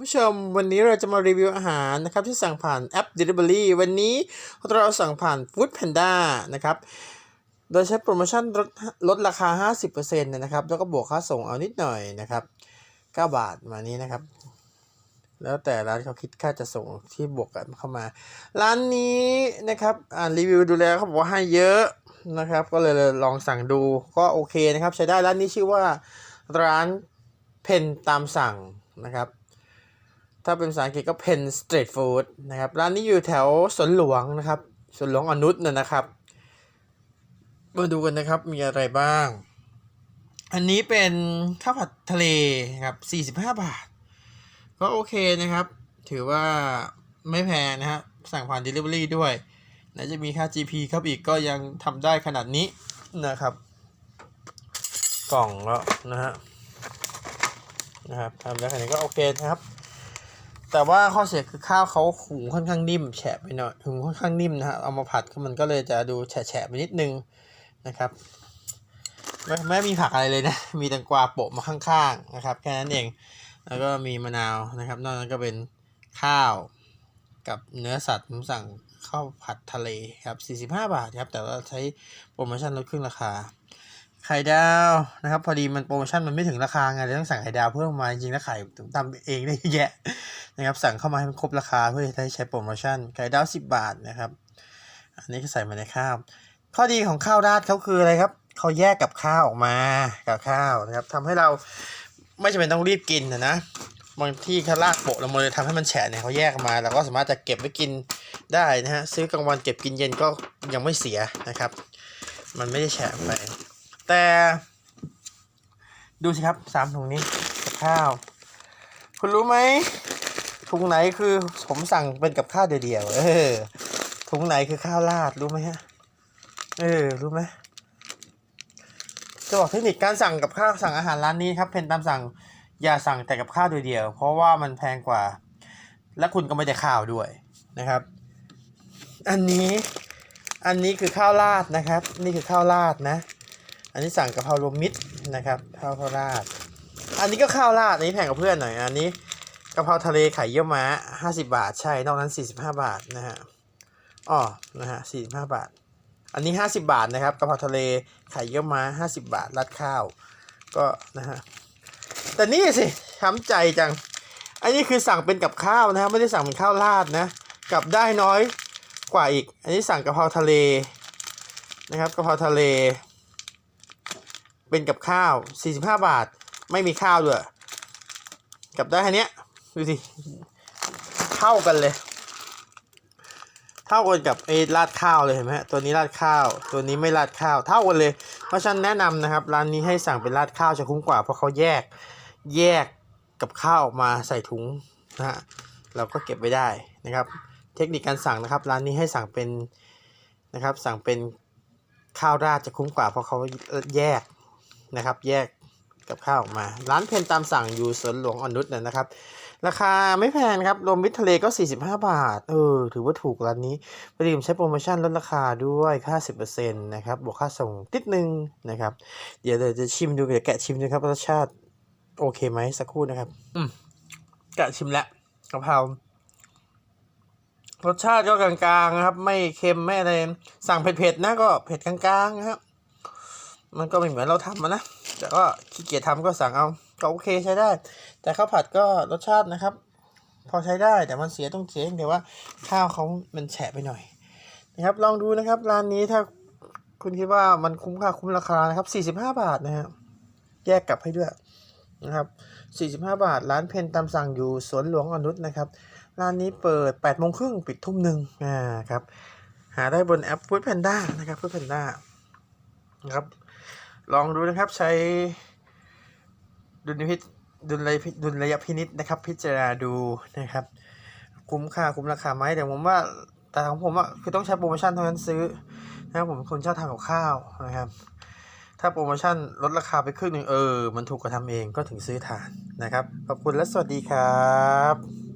ผู้ชมวันนี้เราจะมารีวิวอาหารนะครับที่สั่งผ่านแอป Delivery วันนี้เราสั่งผ่าน Food Panda นะครับ โดยใช้โปรโมชั่นลดลดราคา 50%นะครับ แล้วก็บวกค่าส่งเอานิดหน่อยนะครับ 9 บาทมานี้นะครับ แล้วแต่ร้านเขาคิดค่าจะส่งที่บวกกันเข้ามา ร้านนี้นะครับอ่านรีวิวดูแล้วเขาบอกว่าให้เยอะนะครับ ก็เลยลองสั่งดูก็โอเคนะครับ ใช้ได้ร้านนี้ชื่อว่าร้านเพนตามสั่งนะครับ ถ้าเป็นภาษาอังกฤษก็เพนสตรีทฟู้ดนะครับ ร้านนี้อยู่แถวสวนหลวงนะครับสวนหลวงอนุษนะนะครับ มาดูกันนะครับมีอะไรบ้าง อันนี้เป็นข้าวผัดทะเลครับ45 บาท ก็โอเคนะครับ ถือว่าไม่แพงนะฮะสั่งผ่าน Delivery ด้วยไหนจะมีค่า GP ครับอีกก็ยังทำได้ขนาดนี้นะครับ กล่องแล้วนะฮะนะครับทำได้ขนาดนี้ก็โอเคนะครับ แต่ว่าข้อเสียคือข้าวเขาหุงค่อนข้างนิ่มแฉะไปหน่อยหุงค่อนข้างนิ่มนะฮะเอามาผัดมันก็เลยจะดูแฉะๆไปนิดนึงนะครับไม่ไม่มีผักอะไรเลยนะ มีแตงกวาโปะมาข้างๆนะครับแค่นั้นเอง แล้วก็มีมะนาวนะครับ นอกนั้นก็เป็นข้าวกับเนื้อสัตว์ผมสั่งข้าวผัดทะเลครับ45 บาทครับ แต่ว่าใช้โปรโมชั่นลดครึ่งราคา ไข่ดาวนะครับ พอดีมันโปรโมชั่นมันไม่ถึงราคาไงเลยต้องสั่งไข่ดาวเพิ่มมาจริงๆแล้วไข่ผมทำเองได้แยะ นะครับสั่งเข้ามาให้มันครบราคาเพื่อจะได้ใช้โปรโมชั่นไข่ดาว10 บาทนะครับ อันนี้ก็ใส่มาในข้าว ข้อดีของข้าวราดเขาคืออะไรครับเขาแยกกับข้าวออกมากับข้าวนะครับทำให้เราไม่จำเป็นต้องรีบกินนะนะบางที่เขาราดโปะล้วมันเลยทำให้มันแฉะเนี่ยเขาแยกออกมาเราก็สามารถจะเก็บไว้กินได้นะฮะซื้อกลางวันเก็บกินเย็นก็ยังไม่เสียนะครับ มันไม่ได้แฉะไปแต่ดูสิครับสามถุงนี้กับข้าว คุณรู้ไหม ถุงไหนคือผมสั่งเป็นกับข้าวเดียวๆเออถุงไหนคือข้าวราดรู้ไหมฮะ เออ รู้ไหมจะบอกเทคนิคการสั่งกับข้าวสั่งอาหารร้านนี้ครับเพนตามสั่งอย่าสั่งแต่กับข้าวเดียวๆเพราะว่ามันแพงกว่า และคุณก็ไม่ได้ข้าวด้วยนะครับ อันนี้อันนี้คือข้าวราดนะครับ นี่คือข้าวราดนะ อันนี้สั่งกะเพรารวมมิตรนะครับข้าวข้าราด อันนี้ก็ข้าวราดอันนี้แพงกับเพื่อนหน่อย อันนี้ะเพราทะเลไข่เยี่ยวม้าห้าสิบาท ใช่ นอกนั้นสี่สิบห้าบาทนะฮะอ๋อนะฮะสี่สิบห้าบาท อันนี้ห้าสิบาทนะครับกะเพราทะเลไข่เยี่ยวม้าห้าสิบาทราดข้าว ก็นะฮะ แต่นี่สิช้ำใจจัง อันนี้คือสั่งเป็นกับข้าวนะฮะไม่ได้สั่งเป็นข้าวราดนะกลับได้น้อยกว่าอีก อันนี้สั่งกะเพราทะเลนะครับกะเพราทะเล เป็นกับข้าว 45 บาท ไม่มีข้าวด้วยกับได้แค่เนี้ย ดูสิเท่ากันเลย เท่ากันกับไอ้ราดข้าวเลยเห็นไหมตัวนี้ราดข้าว ตัวนี้ไม่ราดข้าว เท่ากันเลย เพราะฉะนันแนะนำนะครับ ร้านนี้ให้สั่งเป็นราดข้าวจะคุ้มกว่าเพราะเขาแยกแยกกับข้าวออกมาใส่ถุงนะฮะเราก็เก็บไว้ได้นะครับ เทคนิคการสั่งนะครับ ร้านนี้ให้สั่งเป็นนะครับ สั่งเป็นข้าวราดจะคุ้มกว่าเพราะเขาแยกนะครับ แยกกับข้าวออกมา ร้านเพนตามสั่งอยู่สวนหลวงอนุษเนี่ยนะครับ ราคาไม่แพงครับ รวมมิตรทะเลก็ 45 บาท เออ ถือว่าถูกร้านนี้พอดีผมใช้โปรโมชั่นลดราคาด้วยค่า 10%นะครับ บวกค่าส่งติดนึงนะครับ เดี๋ยวเดี๋ยวจะชิมดูเดี๋ยวแกะชิมดูครับรสชาติโอเคไหมสักครู่นะครับ อืมแกะชิมแล้วกะเพรารสชาติก็กลางๆนะครับ ไม่เค็มไม่อะไรสั่งเผ็ดๆนะก็เผ็ดกลางๆนะครับมันก็ไม่เหมือนเราทำอะนะแต่ก็ขี้เกียจทำก็สั่งเอา ก็โอเคใช้ได้ แต่ข้าวผัดก็รสชาตินะครับ พอใช้ได้แต่มันเสียตรงเสียอย่างเดียวว่าข้าวเขามันแฉะไปหน่อยนะครับ ลองดูนะครับร้านนี้ถ้าคุณคิดว่ามันคุ้มค่าคุ้มราคานะครับ45 บาทนะครับแยกกลับให้ด้วยนะครับ45 บาท ร้านเพนตามสั่งอยู่สวนหลวงอนุษนะครับ ร้านนี้เปิด8โมงครึ่งปิดทุ่มหนึ่งอ่าครับหาได้บนแอป Food Panda นะครับ Food Panda นะครับ ลองดูนะครับใช้ ดุลพิษดุลยพิดุลยพินิษนะครับ พิจารณาดูนะครับ คุ้มค่าคุ้มราคาไหมแต่ผมว่าแต่ของผมอะคือต้องใช้โปรโมชั่นเท่านั้นซื้อนะครับผมคนชอบทานกับข้าวนะครับ ถ้าโปรโมชั่นลดราคาไปครึ่งหนึ่งเออ มันถูกกว่าทำเองก็ถึงซื้อทานนะครับ ขอบคุณและสวัสดีครับ